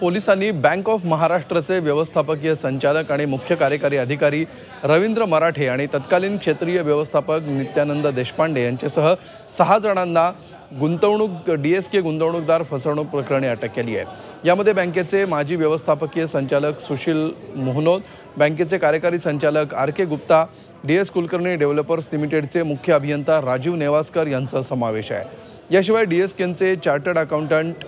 पोलिसांनी bank of महाराष्ट्रचे व्यवस्थापकीय संचालक आणि मुख्य कार्यकारी अधिकारी रवींद्र मराठे आणि तत्कालीन क्षेत्रीय व्यवस्थापक नित्यानंद देशपांडे यांच्यासह सहा जणांना गुंतवणूक डी एस के गुंतवणूकदार फसवणूक प्रकरणी अटक केली आहे. यामध्ये बँकेचे माजी व्यवस्थापकीय संचालक सुशील मोहनोद बँकेचे कार्यकारी संचालक R K Gupta D S Kulkarni developers लिमिटेडचे मुख्य अभियंता राजीव नेवासकर यांचा समावेश आहे. याशिवाय D S केनचे chartered accountant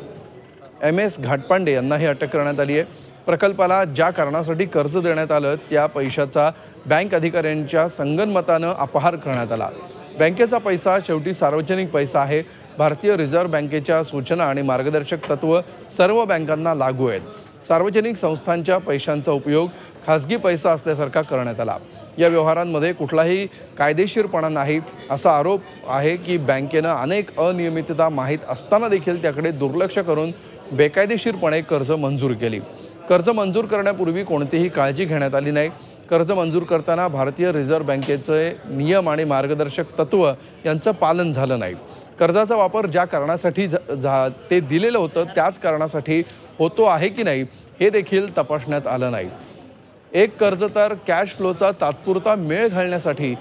M S Ghatpande यांनाही अटक करण्यात आली आहे. प्रकल्पाला ज्या कारणासाठी कर्ज देण्यात आलं त्या पैशाचा बँक अधिकाऱ्यांच्या संगनमतानं अपहार करण्यात आला. बँकेचा पैसा शेवटी सार्वजनिक पैसा आहे. भारतीय रिझर्व्ह बँकेच्या सूचना आणि मार्गदर्शक तत्व सर्व बँकांना लागू आहेत. सार्वजनिक संस्थांच्या पैशांचा उपयोग खाजगी पैसा असल्यासारखा करण्यात आला. या व्यवहारांमध्ये कुठलाही कायदेशीरपणा नाही. असा आरोप आहे की बँकेनं अनेक अनियमितता माहीत असताना देखील त्याकडे दुर्लक्ष करून बेकायदेशीरपणे कर्ज मंजूर केली. कर्ज मंजूर करण्यापूर्वी कोणतीही काळजी घेण्यात आली नाही. कर्ज मंजूर करताना भारतीय रिझर्व्ह बँकेचे नियम आणि मार्गदर्शक तत्व यांचं पालन झालं नाही. कर्जाचा वापर ज्या कारणासाठी झा ते दिलेलं होतं त्याच कारणासाठी होतो आहे की नाही हे देखील तपासण्यात आलं नाही. एक कर्ज तर कॅश फ्लोचा तात्पुरता मेळ घालण्यासाठी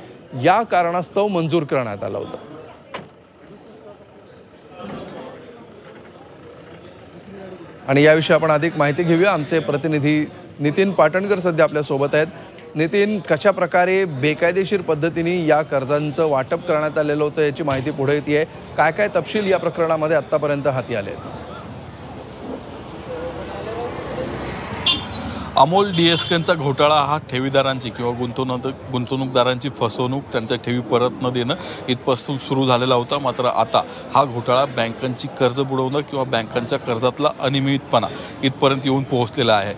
या कारणास्तव मंजूर करण्यात आलं होतं. आणि याविषयी आपण अधिक माहिती घेऊया. आमचे प्रतिनिधी नितीन पाटणकर सध्या आपल्यासोबत आहेत. नितीन कशा प्रकारे बेकायदेशीर पद्धतीने या कर्जांचं वाटप करण्यात आलेलं होतं याची माहिती पुढे येते आहे. काय काय तपशील या प्रकरणामध्ये आत्तापर्यंत हाती आले आहेत? अमोल डी एस केनचा घोटाळा हा ठेवीदारांची किंवा गुंतवणूक गुंतवणूकदारांची फसवणूक त्यांच्या ठेवी परत न देणं इथपासून सुरू झालेला होता. मात्र आता हा घोटाळा बँकांची कर्ज बुडवणं किंवा बँकांच्या कर्जातला अनियमितपणा इथपर्यंत येऊन पोहोचलेला आहे.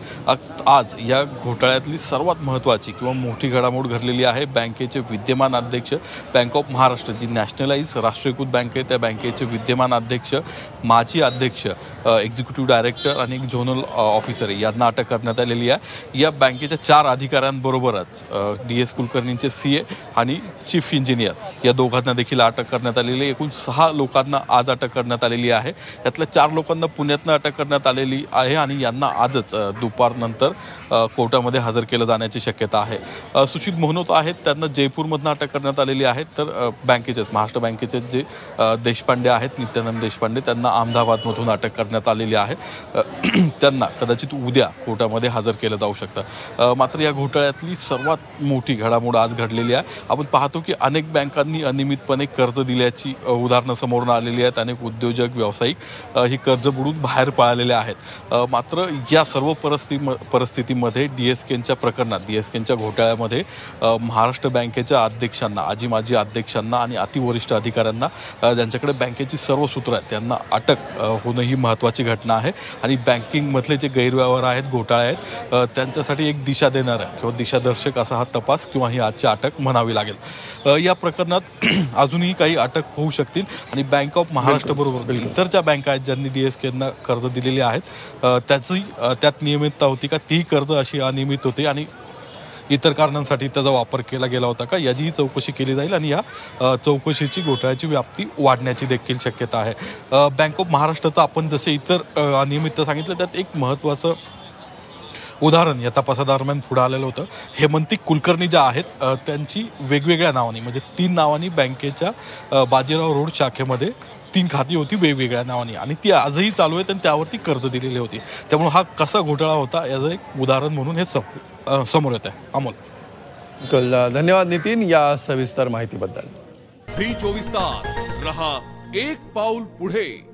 आज या घोटाळ्यातली सर्वात महत्त्वाची किंवा मोठी घडामोड घडलेली आहे बँकेचे विद्यमान अध्यक्ष बँक ऑफ महाराष्ट्र जी नॅशनलाइज राष्ट्रीयकृत बँक आहे. त्या बँकेचे विद्यमान अध्यक्ष माजी अध्यक्ष एक्झिक्युटिव्ह डायरेक्टर आणि झोनल ऑफिसर आहे. यांना अटक करण्यात आलेली आहे या बँकेच्या चार अधिकाऱ्यांबरोबरच डी एस कुलकर्णींचे सी ए आणि चीफ इंजिनियर या दोघांना देखील अटक करण्यात आलेली आहे. एकूण सहा लोकांना आज अटक करण्यात आलेली आहे. यातल्या चार लोकांना पुण्यातनं अटक करण्यात आलेली आहे आणि यांना आजच दुपारनंतर कोर्टामध्ये हजर केलं जाण्याची शक्यता आहे. अ, सुशील मोहनोत आहेत. त्यांना जयपूरमधनं अटक करण्यात आलेली आहे. तर बँकेचेच महाराष्ट्र बँकेचे जे देशपांडे आहेत नित्यानंद देशपांडे त्यांना अहमदाबादमधून अटक करण्यात आलेली आहे. त्यांना कदाचित उद्या कोर्टामध्ये हजर केलं जाऊ शकतं. मात्र या घोटाळ्यातली सर्वात मोठी घडामोड आज घडलेली आहे. आपण पाहतो की अनेक बँकांनी अनियमितपणे कर्ज दिल्याची उदाहरणं समोरून आलेली आहेत. अनेक उद्योजक व्यावसायिक ही कर्ज बुडून बाहेर पळालेले आहेत. मात्र या सर्व परिस्थिती परिस्थितीमध्ये डी एस केच्या प्रकरणात डी एस केनच्या घोटाळ्यामध्ये महाराष्ट्र बँकेच्या अध्यक्षांना आजी माजी अध्यक्षांना आणि अतिवरिष्ठ अधिकाऱ्यांना ज्यांच्याकडे बँकेची सर्व सूत्र आहेत त्यांना अटक होणं ही महत्त्वाची घटना आहे. आणि बँकिंगमधले जे गैरव्यवहार आहेत घोटाळे आहेत त्यांच्यासाठी एक दिशा देणारा किंवा दिशादर्शक असा हा तपास किंवा ही आजची अटक म्हणावी लागेल. या प्रकरणात अजूनही काही अटक होऊ शकतील आणि बँक ऑफ महाराष्ट्र बरोबर. इतर ज्या बँका आहेत ज्यांनी डीएस केना कर्ज दिलेली आहेत. त्याची त्यात नियमितता होती का? ती कर्ज अशी अनियमित होती आणि इतर कारणांसाठी त्याचा वापर केला गेला होता का? याचीही चौकशी केली जाईल आणि या चौकशीची घोटाळ्याची व्याप्ती वाढण्याची देखील शक्यता आहे. बँक ऑफ महाराष्ट्राचं आपण जसे इतर अनियमितता सांगितलं त्यात एक महत्त्वाचं उदाहरण या तपासादरम्यान पुढे आलेलं होतं. हेमंती कुलकर्णी ज्या आहेत त्यांची वेगवेगळ्या नावांनी म्हणजे तीन नावांनी बँकेच्या बाजीराव रोड शाखेमध्ये तीन खाती होती वेगवेगळ्या नावांनी. आणि ती आजही चालू आहेत आणि त्यावरती कर्ज दिलेली होती. त्यामुळे हा कसा घोटाळा होता याचं एक उदाहरण म्हणून हे सम- समोर येत आहे अमोल कल धन्यवाद नितीन या सविस्तर माहितीबद्दल. झी चोवीस तास. रहा एक पाऊल पुढे.